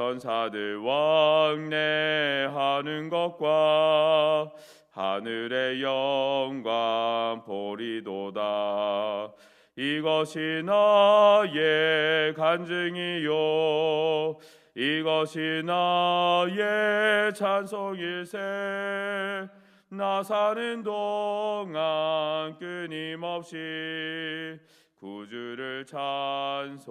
천사들 왕래하는 것과 하늘의 영광 보리도다. 이것이 나의 간증이요. 이것이 나의 찬송일세. 나 사는 동안 끊임없이 구주를 찬송하리로다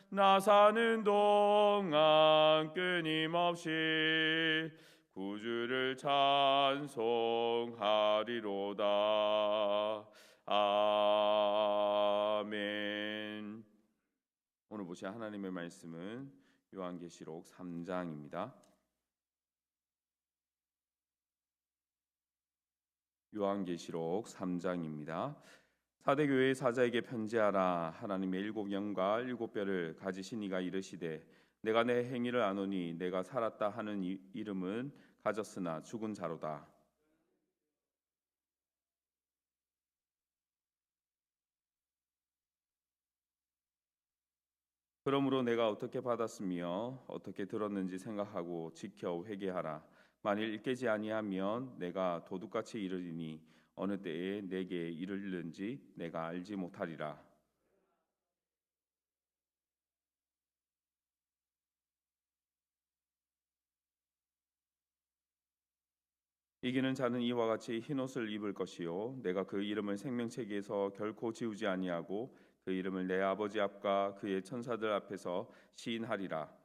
나 사는 동안 끊임없이 구주를 찬송하리로다. 아멘. 오늘 보실 하나님의 말씀은 요한계시록 3장입니다. 요한계시록 3장입니다. 사대 교회의 사자에게 편지하라 하나님의 일곱 영과 일곱 뼈를 가지신 이가 이르시되 내가 내 행위를 아노니 내가 살았다 하는 이, 이름은 가졌으나 죽은 자로다. 그러므로 내가 어떻게 받았으며 어떻게 들었는지 생각하고 지켜 회개하라. 만일 깨지 아니하면 내가 도둑같이 이르리니 어느 때에 내게 이르는지 내가 알지 못하리라. 이기는 자는 이와 같이 흰 옷을 입을 것이요 내가 그 이름을 생명책에서 결코 지우지 아니하고 그 이름을 내 아버지 앞과 그의 천사들 앞에서 시인하리라.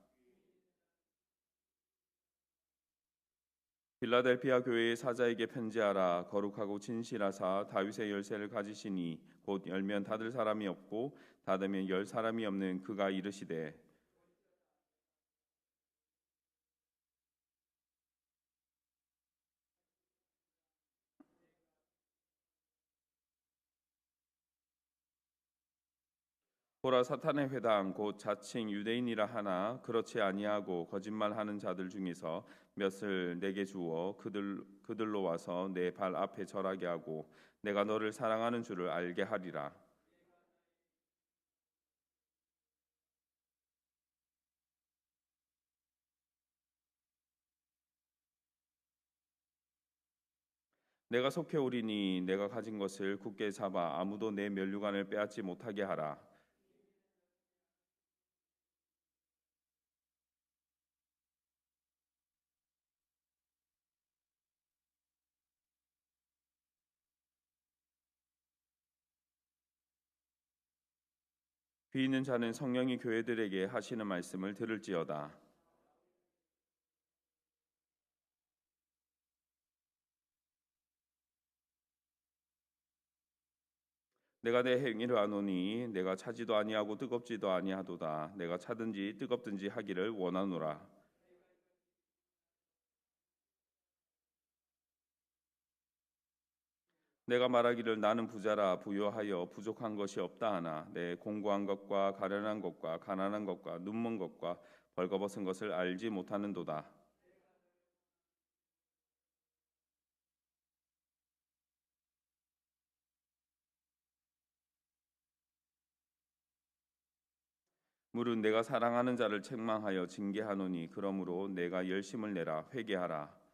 빌라델피아 교회의 사자에게 편지하라 거룩하고 진실하사 다윗의 열쇠를 가지시니 곧 열면 닫을 사람이 없고 닫으면 열 사람이 없는 그가 이르시되 보라 사탄의 회당 곧 자칭 유대인이라 하나 그렇지 아니하고 거짓말하는 자들 중에서 몇을 내게 주어 그들 그들로 와서 내 발 앞에 절하게 하고 내가 너를 사랑하는 줄을 알게 하리라. 내가 속해 오리니 내가 가진 것을 굳게 잡아 아무도 내 면류관을 빼앗지 못하게 하라. 귀 있는 자는 성령이 교회들에게 하시는 말씀을 들을지어다. 내가 내 행위를 아노니 내가 차지도 아니하고 뜨겁지도 아니하도다. 내가 차든지 뜨겁든지 하기를 원하노라. 내가 말하기를 나는 부자라 부요하여 부족한 것이 없다 하나 내 공고한 것과 가련한 것과 가난한 것과 눈먼 것과 벌거벗은 것을 알지 못하는도다. 물은 내가 사랑하는 자를 책망하여 징계하노니 그러므로 내가 열심을 내라 회개하라.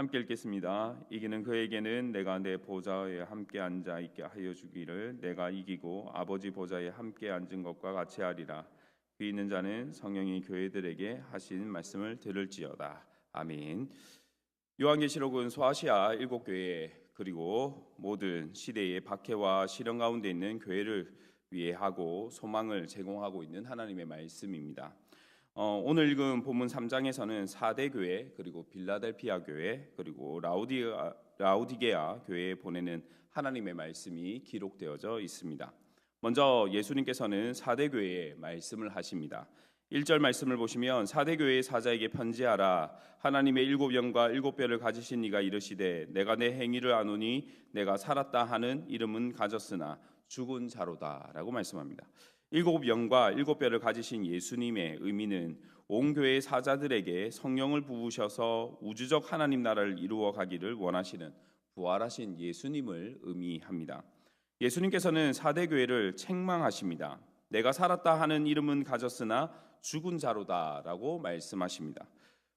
함께 읽겠습니다. 이기는 그에게는 내가 내 보좌에 함께 앉아 있게 하여 주기를 내가 이기고 아버지 보좌에 함께 앉은 것과 같이 하리라. 귀 있는 자는 성령이 교회들에게 하신 말씀을 들을지어다. 아멘. 요한계시록은 소아시아 일곱 교회 그리고 모든 시대의 박해와 시련 가운데 있는 교회를 위해 하고 소망을 제공하고 있는 하나님의 말씀입니다. 어, 오늘 읽은 본문 3장에서는 4대 교회 그리고 빌라델피아 교회 그리고 라우디아, 라우디게아 교회에 보내는 하나님의 말씀이 기록되어져 있습니다. 먼저 예수님께서는 4대 교회에 말씀을 하십니다. 1절 말씀을 보시면 사대 교회의 사자에게 편지하라 하나님의 일곱 영과 일곱 뼈를 가지신 이가 이르시되 내가 내 행위를 아노니 내가 살았다 하는 이름은 가졌으나 죽은 자로다라고 말씀합니다. 일곱 영과 일곱 뼈를 가지신 예수님의 의미는 온 교회의 사자들에게 성령을 부으셔서 우주적 하나님 나라를 이루어 가기를 원하시는 부활하신 예수님을 의미합니다. 예수님께서는 사대 교회를 책망하십니다. 내가 살았다 하는 이름은 가졌으나 죽은 자로다라고 말씀하십니다.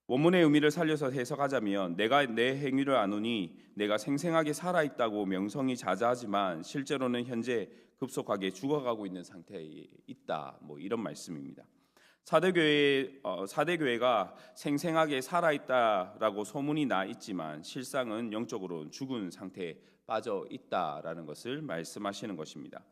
원문의 의미를 살려서 해석하자면 내가 내 행위를 아노니 내가 생생하게 살아 있다고 명성이 자자하지만 실제로는 현재 급속하게 죽어가고 있는 상태에 있다. 뭐 이런 말씀입니다. 사대교회 어, 사대교회가 생생하게 살아 있다라고 소문이 나 있지만 실상은 영적으로 죽은 상태에 빠져 있다라는 것을 말씀하시는 것입니다.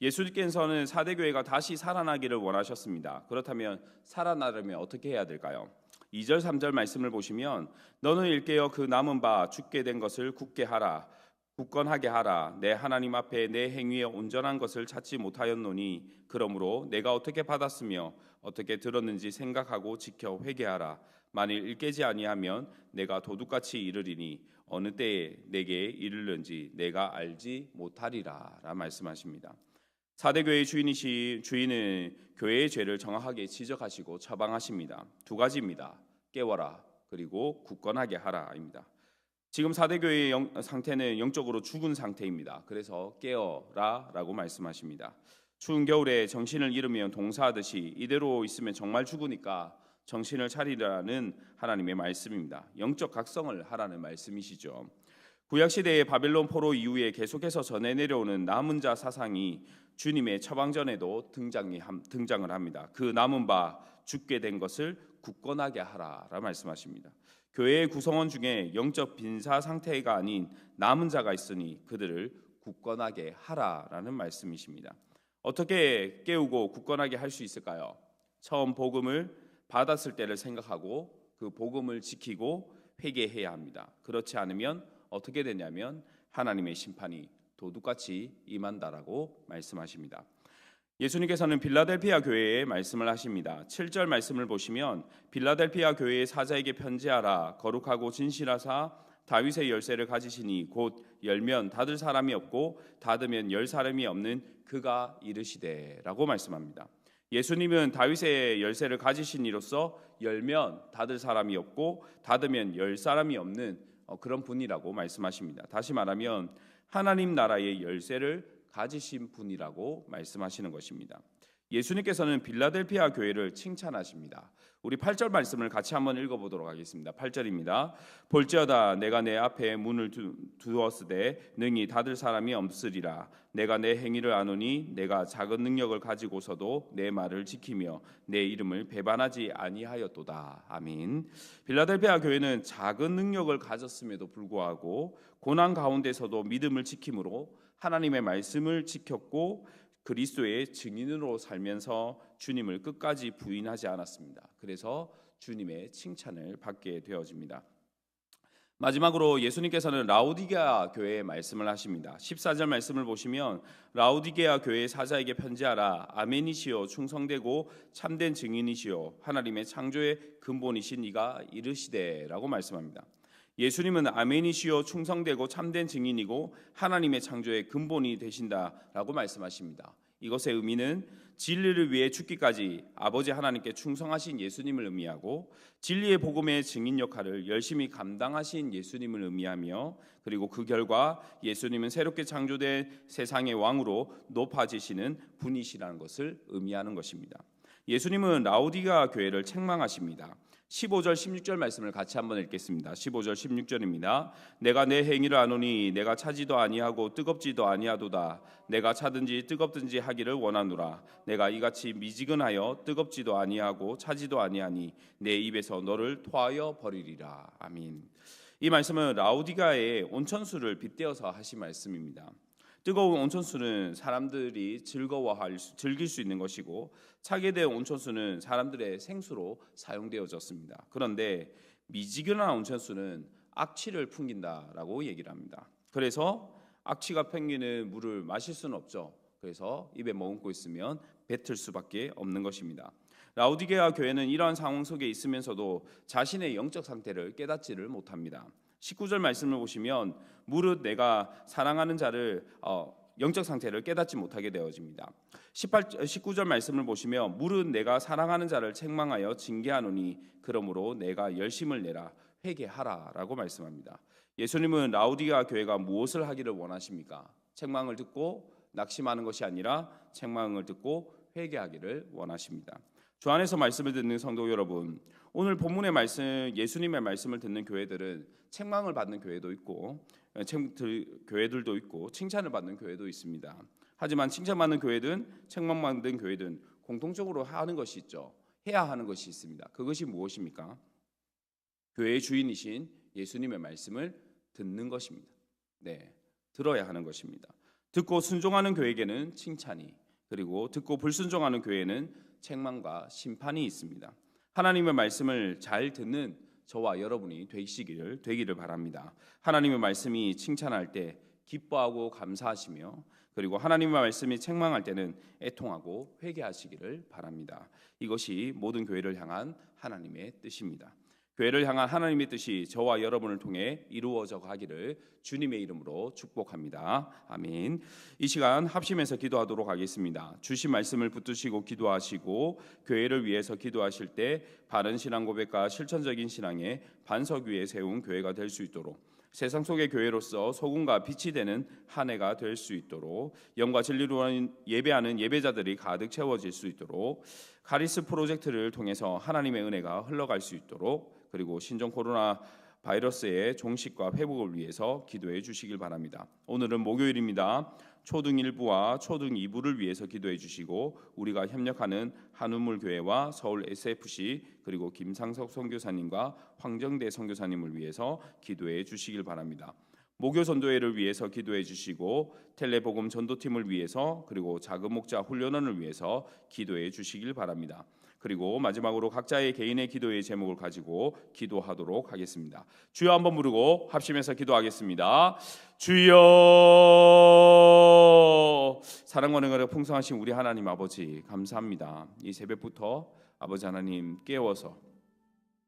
예수님께서는 사대교회가 다시 살아나기를 원하셨습니다. 그렇다면 살아나려면 어떻게 해야 될까요? 2절 3절 말씀을 보시면 너는 일깨어 그 남은 바 죽게 된 것을 굳게 하라 굳건하게 하라 내 하나님 앞에 내 행위에 온전한 것을 찾지 못하였노니 그러므로 내가 어떻게 받았으며 어떻게 들었는지 생각하고 지켜 회개하라 만일 일깨지 아니하면 내가 도둑같이 이르리니 어느 때에 내게 이르는지 내가 알지 못하리라라 말씀하십니다. 사대 교회 주인이시 주인은 교회의 죄를 정확하게 지적하시고 처방하십니다. 두 가지입니다. 깨워라 그리고 굳건하게 하라입니다. 지금 사대 교회의 영, 상태는 영적으로 죽은 상태입니다. 그래서 깨어라라고 말씀하십니다. 추운 겨울에 정신을 잃으면 동사하듯이 이대로 있으면 정말 죽으니까 정신을 차리라는 하나님의 말씀입니다. 영적 각성을 하라는 말씀이시죠. 구약 시대의 바벨론 포로 이후에 계속해서 전해 내려오는 남은 자 사상이 주님의 처방전에도 등장을 합니다. 그 남은 바 죽게 된 것을 굳건하게 하라라 말씀하십니다. 교회의 구성원 중에 영적 빈사 상태가 아닌 남은 자가 있으니 그들을 굳건하게 하라라는 말씀이십니다. 어떻게 깨우고 굳건하게 할 수 있을까요? 처음 복음을 받았을 때를 생각하고 그 복음을 지키고 회개해야 합니다. 그렇지 않으면 어떻게 되냐면 하나님의 심판이 도둑같이 임한다라고 말씀하십니다. 예수님께서는 빌라델피아 교회에 말씀을 하십니다. 7절 말씀을 보시면 빌라델피아 교회의 사자에게 편지하라 거룩하고 진실하사 다윗의 열쇠를 가지시니 곧 열면 닫을 사람이 없고 닫으면 열 사람이 없는 그가 이르시되라고 말씀합니다. 예수님은 다윗의 열쇠를 가지신 이로써 열면 닫을 사람이 없고 닫으면 열 사람이 없는 어, 그런 분이라고 말씀하십니다. 다시 말하면 하나님 나라의 열쇠를 가지신 분이라고 말씀하시는 것입니다. 예수님께서는 빌라델피아 교회를 칭찬하십니다. 우리 8절 말씀을 같이 한번 읽어보도록 하겠습니다. 8절입니다. 볼지어다 내가 내 앞에 문을 두, 두었으되 능히 닫을 사람이 없으리라. 내가 내 행위를 아노니 내가 작은 능력을 가지고서도 내 말을 지키며 내 이름을 배반하지 아니하였도다. 아멘. 빌라델피아 교회는 작은 능력을 가졌음에도 불구하고 고난 가운데서도 믿음을 지킴으로 하나님의 말씀을 지켰고 그리스도의 증인으로 살면서 주님을 끝까지 부인하지 않았습니다. 그래서 주님의 칭찬을 받게 되어집니다. 마지막으로 예수님께서는 라우디게아 교회에 말씀을 하십니다. 14절 말씀을 보시면 라우디게아 교회 사자에게 편지하라 아멘이시요 충성되고 참된 증인이시요 하나님의 창조의 근본이신 이가 이르시되라고 말씀합니다. 예수님은 아멘이시요 충성되고 참된 증인이고 하나님의 창조의 근본이 되신다라고 말씀하십니다. 이것의 의미는 진리를 위해 죽기까지 아버지 하나님께 충성하신 예수님을 의미하고 진리의 복음의 증인 역할을 열심히 감당하신 예수님을 의미하며 그리고 그 결과 예수님은 새롭게 창조된 세상의 왕으로 높아지시는 분이시라는 것을 의미하는 것입니다. 예수님은 라우디가 교회를 책망하십니다. 15절 16절 말씀을 같이 한번 읽겠습니다. 15절 16절입니다. 내가 내 행위를 아노니 내가 차지도 아니하고 뜨겁지도 아니하도다. 내가 차든지 뜨겁든지 하기를 원하노라. 내가 이같이 미지근하여 뜨겁지도 아니하고 차지도 아니하니 내 입에서 너를 토하여 버리리라. 아멘. 이 말씀은 라우디가의 온천수를 빗대어서 하신 말씀입니다. 뜨거운 온천수는 사람들이 즐거워할 수, 즐길 수 있는 것이고 차게 된 온천수는 사람들의 생수로 사용되어졌습니다. 그런데 미지근한 온천수는 악취를 풍긴다라고 얘기를 합니다. 그래서 악취가 풍기는 물을 마실 수는 없죠. 그래서 입에 머금고 있으면 뱉을 수밖에 없는 것입니다. 라우디게아 교회는 이러한 상황 속에 있으면서도 자신의 영적 상태를 깨닫지를 못합니다. 19절 말씀을 보시면 무릇 내가 사랑하는 자를 어, 영적 상태를 깨닫지 못하게 되어집니다. 18, 19절 말씀을 보시면 무릇 내가 사랑하는 자를 책망하여 징계하노니 그러므로 내가 열심을 내라 회개하라라고 말씀합니다. 예수님은 라우디가 교회가 무엇을 하기를 원하십니까? 책망을 듣고 낙심하는 것이 아니라 책망을 듣고 회개하기를 원하십니다. 주 안에서 말씀을 듣는 성도 여러분, 오늘 본문의 말씀, 예수님의 말씀을 듣는 교회들은 책망을 받는 교회도 있고 교회들도 있고 칭찬을 받는 교회도 있습니다. 하지만 칭찬받는 교회든 책망받는 교회든 공통적으로 하는 것이 있죠. 해야 하는 것이 있습니다. 그것이 무엇입니까? 교회의 주인이신 예수님의 말씀을 듣는 것입니다. 네, 들어야 하는 것입니다. 듣고 순종하는 교회에게는 칭찬이 그리고 듣고 불순종하는 교회는 책망과 심판이 있습니다. 하나님의 말씀을 잘 듣는 저와 여러분이 되시기를 되기를 바랍니다. 하나님의 말씀이 칭찬할 때 기뻐하고 감사하시며 그리고 하나님의 말씀이 책망할 때는 애통하고 회개하시기를 바랍니다. 이것이 모든 교회를 향한 하나님의 뜻입니다. 교회를 향한 하나님의 뜻이 저와 여러분을 통해 이루어져 가기를 주님의 이름으로 축복합니다. 아멘. 이 시간 합심해서 기도하도록 하겠습니다. 주신 말씀을 붙드시고 기도하시고 교회를 위해서 기도하실 때 바른 신앙 고백과 실천적인 신앙의 반석 위에 세운 교회가 될 수 있도록 세상 속의 교회로서 소금과 빛이 되는 한 해가 될 수 있도록 영과 진리로 예배하는 예배자들이 가득 채워질 수 있도록 카리스 프로젝트를 통해서 하나님의 은혜가 흘러갈 수 있도록 그리고 신종 코로나 바이러스의 종식과 회복을 위해서 기도해 주시길 바랍니다. 오늘은 목요일입니다. 초등 1부와 초등 2부를 위해서 기도해 주시고 우리가 협력하는 한우물 교회와 서울 SFC 그리고 김상석 선교사님과 황정대 선교사님을 위해서 기도해 주시길 바랍니다. 목요 전도회를 위해서 기도해 주시고 텔레복음 전도팀을 위해서 그리고 자금 목자 훈련원을 위해서 기도해 주시길 바랍니다. 그리고 마지막으로 각자의 개인의 기도의 제목을 가지고 기도하도록 하겠습니다. 주여 한번 부르고 합심해서 기도하겠습니다. 주여 사랑과 능력을 풍성하신 우리 하나님 아버지 감사합니다. 이 새벽부터 아버지 하나님 깨워서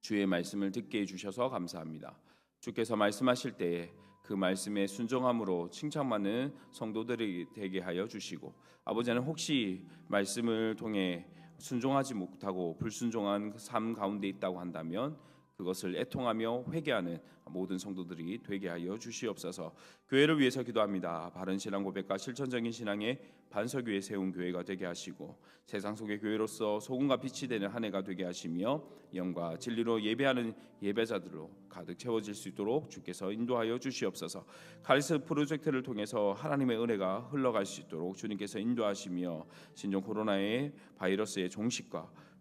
주의 말씀을 듣게 해 주셔서 감사합니다. 주께서 말씀하실 때에 그 말씀에 순종함으로 칭찬받는 성도들이 되게 하여 주시고 아버지는 혹시 말씀을 통해 순종하지 못하고 불순종한 삶 가운데 있다고 한다면 그 그것을 애통하며 회개하는 모든 성도들이 되게 하여 주시옵소서. 교회를 위해서 기도합니다. 바른 신앙 고백과 실천적인 신앙의 반석 위에 세운 교회가 되게 하시고 세상 속의 교회로서 소금과 빛이 되는 한 해가 되게 하시며 영과 진리로 예배하는 예배자들로 가득 채워질 수 있도록 주께서 인도하여 주시옵소서. 카리스 프로젝트를 통해서 하나님의 은혜가 흘러갈 수 있도록 주님께서 인도하시며 신종 코로나의 바이러스의 종식과 회-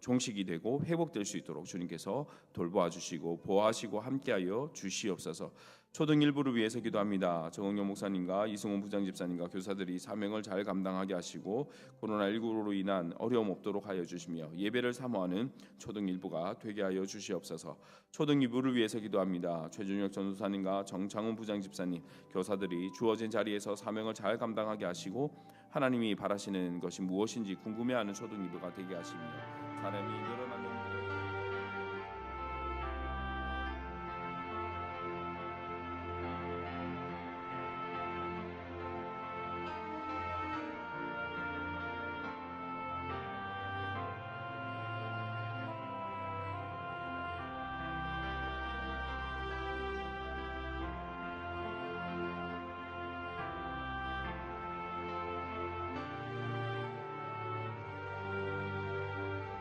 종식이 되고 회복될 수 있도록 주님께서 돌보아 주시고 보호하시고 함께하여 주시옵소서. 초등 일부를 위해서 기도합니다. 정은영 목사님과 이승훈 부장 집사님과 교사들이 사명을 잘 감당하게 하시고 코로나 19로 인한 어려움 없도록 하여 주시며 예배를 사모하는 초등 일부가 되게 하여 주시옵소서. 초등 이부를 위해서 기도합니다. 최준혁 전도사님과 정창훈 부장 집사님 교사들이 주어진 자리에서 사명을 잘 감당하게 하시고 하나님이 바라시는 것이 무엇인지 궁금해하는 초등 이부가 되게 하시며 사람이 늘어